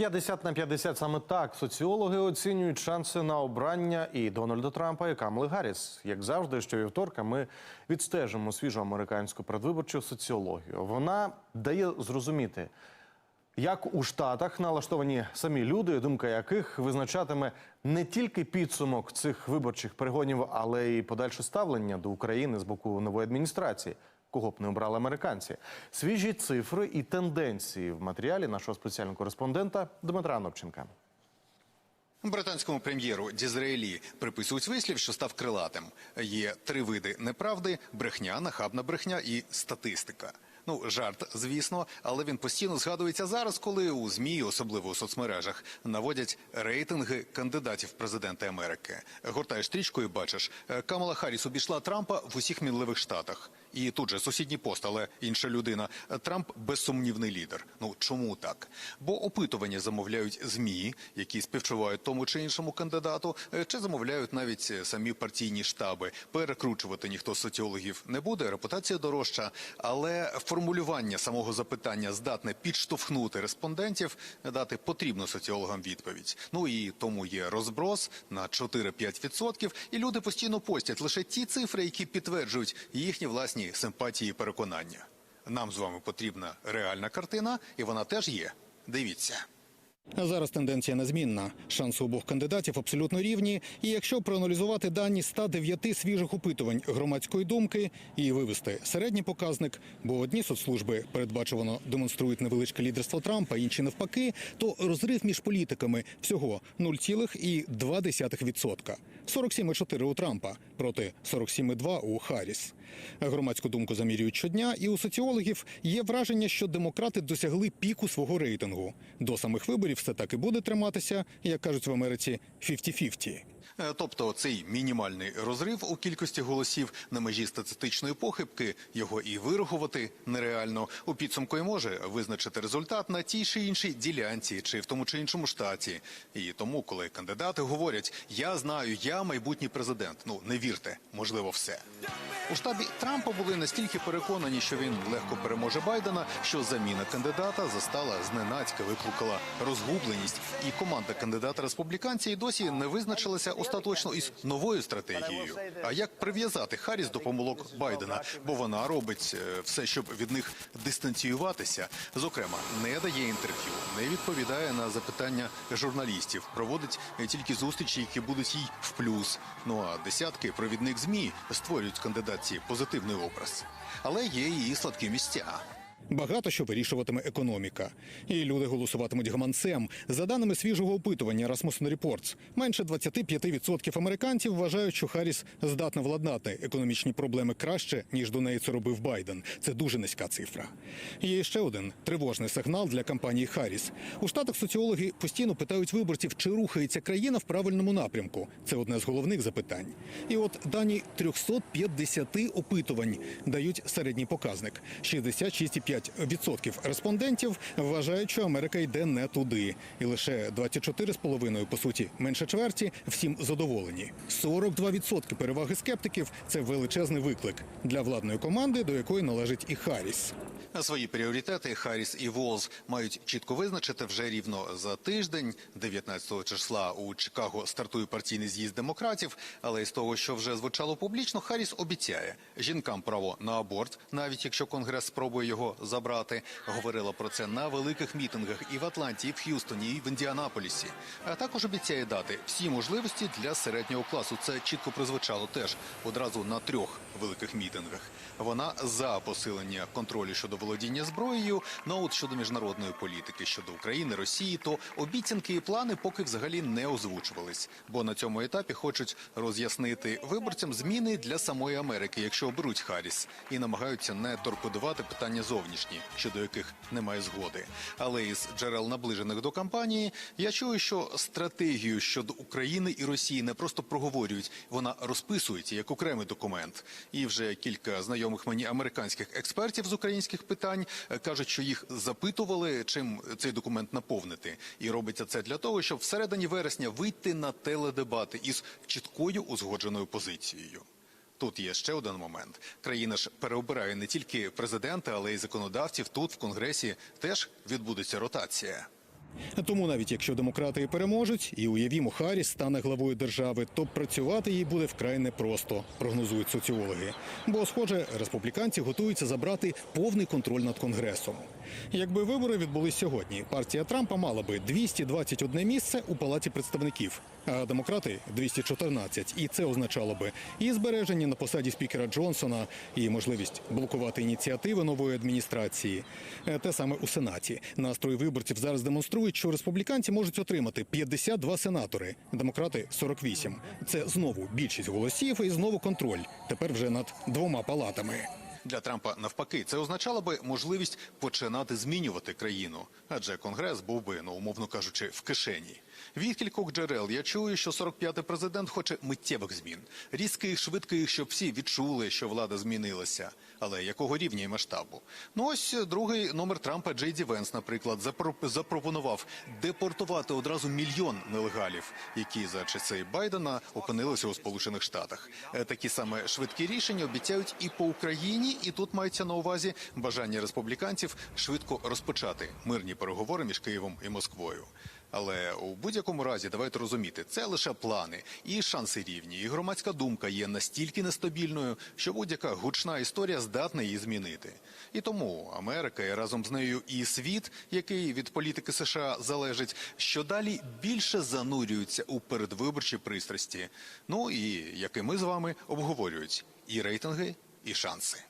50 на 50 саме так соціологи оцінюють шанси на обрання і Дональда Трампа і Камали Гарріс. Як завжди, щовівторка ми відстежимо свіжу американську передвиборчу соціологію. Вона дає зрозуміти, як у Штатах налаштовані самі люди, думка яких визначатиме не тільки підсумок цих виборчих перегонів, але й подальше ставлення до України з боку нової адміністрації. Кого б не обрали американці, свіжі цифри і тенденції в матеріалі нашого спеціального кореспондента Дмитра Анопченка. Британському прем'єру Дізраїлі приписують вислів, що став крилатим. Є три види неправди: брехня, нахабна брехня і статистика. Ну, жарт, звісно, але він постійно згадується зараз, коли у змі, особливо у соцмережах, наводять рейтинги кандидатів в президенти Америки. Гортаєш стрічку і бачиш, е, Камала Харріс обійшла Трампа в усіх мінливих штатах. І тут же сусідній пост, але інша людина. Трамп безсумнівний лідер. Ну чому так? Бо опитування замовляють змі, які співчувають тому чи іншому кандидату, е, чи замовляють навіть е, самі партійні штаби. Перекручувати ніхто з соціологів не буде. Репутація дорожча, але формулювання самого запитання здатне підштовхнути респондентів, дати потрібну соціологам відповідь. Ну і тому є розброс на 4-5%, і люди постійно постять лише ті цифри, які підтверджують їхні власні симпатії і переконання. Нам з вами потрібна реальна картина, і вона теж є. Дивіться. Зараз тенденція незмінна. Шанси обох кандидатів абсолютно рівні. І якщо проаналізувати дані 109 свіжих опитувань громадської думки і вивести середній показник, бо одні соцслужби передбачувано демонструють невеличке лідерство Трампа, інші навпаки, то розрив між політиками всього 0,2%. 47,4 у Трампа проти 47,2 у Харріс. Громадську думку замірюють щодня, і у соціологів є враження, що демократи досягли піку свого рейтингу. До самих виборів все так і буде триматися, як кажуть в Америці, 50-50. Е, Тобто цей мінімальний розрив у кількості голосів на межі статистичної похибки його і вирахувати нереально. У підсумку і може визначити результат на тій чи іншій ділянці чи в тому чи іншому штаті. І тому, коли кандидати говорять Я знаю, я майбутній президент. Ну не вірте, можливо, все. У штабі Трампа були настільки переконані, що він легко переможе Байдена, що заміна кандидата застала зненацька, викликала розгубленість, і команда кандидата республіканця і досі не визначилася остаточно із новою стратегією. А як прив'язати Харріс до помилок Байдена? Бо вона робить е, все, щоб від них дистанціюватися. Зокрема, не дає інтерв'ю, не відповідає на запитання журналістів, проводить е, тільки зустрічі, які будуть їй в плюс. Ну а десятки провідних змі створюють кандидатці позитивний образ. Але є її слабкі місця. Багато що вирішуватиме економіка. І люди голосуватимуть гаманцем. За даними свіжого опитування Rasmussen Reports, менше 25% американців вважають, що Харріс здатна владнати економічні проблеми краще, ніж до неї це робив Байден. Це дуже низька цифра. Є ще один тривожний сигнал для кампанії Харріс. У штатах соціологи постійно питають виборців, чи рухається країна в правильному напрямку. Це одне з головних запитань. І от дані 350 опитувань дають середній показник 66,5% респондентів вважають, що Америка йде не туди, і лише 24,5% по суті менше чверті всім задоволені. 42% переваги скептиків це величезний виклик для владної команди, до якої належить і Харріс. А Свої пріоритети Харріс і Волз мають чітко визначити вже рівно за тиждень, 19 числа у Чикаго стартує партійний з'їзд демократів. Але із того, що вже звучало публічно, Харріс обіцяє жінкам право на аборт, навіть якщо конгрес спробує його забрати. Говорила про це на великих мітингах і в Атланті, і в Х'юстоні, і в Індіанаполісі. А також обіцяє дати всі можливості для середнього класу. Це чітко прозвучало теж одразу на трьох великих мітингах. Вона за посилення контролю щодо володіння зброєю. Ну от щодо міжнародної політики щодо України, Росії, то обіцянки і плани поки взагалі не озвучувались. Бо на цьому етапі хочуть роз'яснити виборцям зміни для самої Америки, якщо оберуть Харріс, і намагаються не торпедувати питання зовнішні, щодо яких немає згоди. Але із джерел наближених до кампанії я чую, що стратегію щодо України і Росії не просто проговорюють, вона розписується як окремий документ. І вже кілька знайомих мені американських експертів з українських питань е, кажуть, що їх запитували, чим цей документ наповнити, і робиться це для того, щоб всередині вересня вийти на теледебати із чіткою узгодженою позицією. Тут є ще один момент. Країна ж переобирає не тільки президента, але й законодавців. Тут в конгресі теж відбудеться ротація. Тому навіть якщо демократи переможуть, і уявімо, Харріс стане главою держави, то працювати їй буде вкрай непросто, прогнозують соціологи. Бо, схоже, республіканці готуються забрати повний контроль над конгресом. Якби вибори відбулись сьогодні, партія Трампа мала би 221 місце у палаті представників, а демократи 214. І це означало би і збереження на посаді спікера Джонсона, і можливість блокувати ініціативи нової адміністрації. Те саме у сенаті. Настрої виборців зараз демонструють, що республіканці можуть отримати 52 сенатори, демократи 48. Це знову більшість голосів і знову контроль. Тепер вже над двома палатами. Для Трампа навпаки, це означало би можливість починати змінювати країну, адже конгрес був би, ну умовно кажучи, в кишені. Від кількох джерел я чую, що 45-й президент хоче миттєвих змін, різких, швидких, щоб всі відчули, що влада змінилася. Але якого рівня і масштабу? Ну ось другий номер Трампа Джей Ді Венс, наприклад, запро- запропонував депортувати одразу мільйон нелегалів, які за часи Байдена опинилися у Сполучених Штатах. Е, Такі саме швидкі рішення обіцяють і по Україні, і тут мається на увазі бажання республіканців швидко розпочати мирні переговори між Києвом і Москвою. Але у будь-якому разі давайте розуміти, це лише плани, і шанси рівні, і громадська думка є настільки нестабільною, що будь-яка гучна історія здатна її змінити. І тому Америка і разом з нею і світ, який від політики США залежить, що далі більше занурюються у передвиборчі пристрасті. Ну і як і ми з вами обговорюють і рейтинги, і шанси.